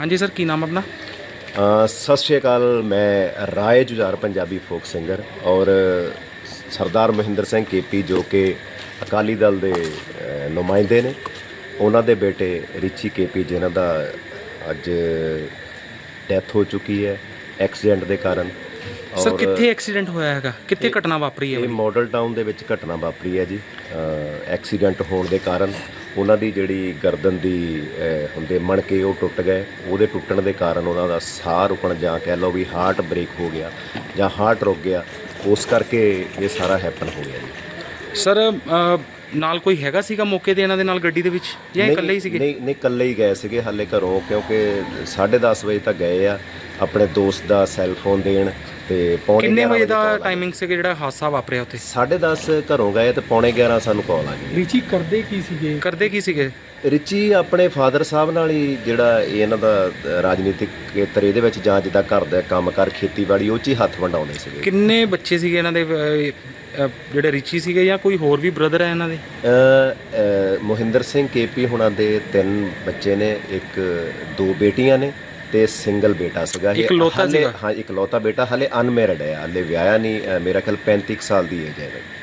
ਹਾਂਜੀ ਸਰ ਕੀ ਨਾਮ ਆਪਣਾ? ਅ, ਸਤਿ ਸ਼੍ਰੀ ਅਕਾਲ ਮੈਂ ਰਾਏ ਜੁਝਾਰ ਪੰਜਾਬੀ ਫੋਕ ਸਿੰਗਰ ਔਰ ਸਰਦਾਰ ਮਹਿੰਦਰ ਸਿੰਘ ਕੇਪੀ ਜੋ ਕਿ ਅਕਾਲੀ ਦਲ ਦੇ ਅ, ਨੁਮਾਇੰਦੇ ਨੇ। ਉਹਨਾਂ ਦੇ ਬੇਟੇ ਰਿਚੀ ਕੇਪੀ ਜਿਨ੍ਹਾਂ ਦਾ ਅੱਜ ਡੈਥ ਹੋ ਚੁੱਕੀ ਹੈ ਐਕਸੀਡੈਂਟ ਦੇ ਕਾਰਨ। ਸਰ ਕਿੱਥੇ ਐਕਸੀਡੈਂਟ ਹੋਇਆ ਹੈਗਾ? ਕਿੱਥੇ ਘਟਨਾ ਵਾਪਰੀ ਹੈ ਇਹ ਮਾਡਲ ਟਾਊਨ ਦੇ ਵਿੱਚ ਘਟਨਾ ਵਾਪਰੀ ਹੈ ਜੀ। ਐਕਸੀਡੈਂਟ ਹੋਣ ਦੇ ਕਾਰਨ। ਉਹਨਾਂ ਦੀ ਜਿਹੜੀ ਗਰਦਨ ਦੀ ਹੁੰਦੇ ਮਣਕੇ ਉਹ ਟੁੱਟ ਗਏ। ਉਹਦੇ ਟੁੱਟਣ ਦੇ ਕਾਰਨ ਉਹਨਾਂ ਦਾ ਸਾਹ ਰੁਕਣ ਜਾਂ ਕਹਿ ਲਓ ਵੀ ਹਾਰਟ ਬ੍ਰੇਕ ਹੋ ਗਿਆ ਜਾਂ ਹਾਰਟ ਰੁਕ ਗਿਆ ਉਸ ਕਰਕੇ ਇਹ ਸਾਰਾ ਹੈਪਨ ਹੋ ਗਿਆ ਜੀ। ਸਰ ਨਾਲ ਕੋਈ ਹੈਗਾ ਸੀਗਾ ਮੌਕੇ ਤੇ ਇਹਨਾਂ ਦੇ ਨਾਲ ਗੱਡੀ ਦੇ ਵਿੱਚ? ਜਾਂ ਇਕੱਲੇ ਹੀ ਸੀਗੇ? ਨਹੀਂ ਨਹੀਂ ਇਕੱਲੇ ਹੀ ਗਏ ਸੀਗੇ। ਹਾਲੇ ਘਰੋਂ ਕਿਉਂਕਿ 10:30 ਵਜੇ ਤੱਕ ਗਏ ਆ। ਆਪਣੇ ਦੋਸਤ ਦਾ ਸੈੱਲ ਫੋਨ ਦੇਣ ਤੇ ਪੌਣੇ ਕਿੰਨੇ 11 ਵਜੇ ਦਾ call ਆਈ। ਟਾਈਮਿੰਗ ਸੀਗਾ ਜਿਹੜਾ ਹਾਦਸਾ ਵਾਪਰਿਆ ਉੱਥੇ? 10:30 ਘਰੋਂ ਗਏ ਤੇ ਪੌਣੇ 11 ਸਾਨੂੰ ਕਾਲ ਆ ਗਈ। ਰਿਚੀ ਕਰਦੇ ਕੀ ਸੀਗੇ? ਕਰਦੇ ਕੀ ਸੀਗੇ? ਰਿਚੀ ਆਪਣੇ ਫਾਦਰ ਸਾਹਿਬ ਨਾਲ ਹੀ ਜਿਹੜਾ ਇਹ ਇਹਨਾਂ ਦਾ ਅ, ਰਾਜਨੀਤਿਕ ਖੇਤਰ ਇਹਦੇ ਵਿੱਚ ਜਾਂ ਜਿੱਦਾਂ ਘਰ ਦਾ ਕੰਮ ਕਰ ਖੇਤੀਬਾੜੀ ਉਹ 'ਚ ਹੀ ਹੱਥ ਵੰਡਾਉਂਦੇ ਸੀਗੇ। ਕਿੰਨੇ ਬੱਚੇ ਸੀਗੇ ਇਹਨਾਂ ਦੇ ਜਿਹੜੇ ਰਿਚੀ ਸੀਗੇ ਜਾਂ ਕੋਈ ਹੋਰ ਵੀ ਬ੍ਰਦਰ ਹੈ ਇਹਨਾਂ ਦੇ? ਅ, ਅ, ਮੋਹਿੰਦਰ ਸਿੰਘ ਕੇਪੀ ਹੁਣਾਂ ਦੇ ਤਿੰਨ ਬੱਚੇ ਨੇ ਇੱਕ ਦੋ ਬੇਟੀਆਂ ਨੇ। ਤੇ ਸਿੰਗਲ ਬੇਟਾ ਸੀਗਾ ਇਹ ਇਕਲੌਤਾ ਸੀਗਾ? ਹਾਂ ਇਕਲੌਤਾ ਬੇਟਾ ਹਲੇ ਅਨਮੈਰਿਡ ਹੈ ਹਲੇ ਵਿਆਹਿਆ ਨਹੀਂ ਅ, ਮੇਰਾ ਖਿਆਲ 35 ਕੁ ਸਾਲ ਦੀ ਏਜ ਹੈ ਇਹਦੀ।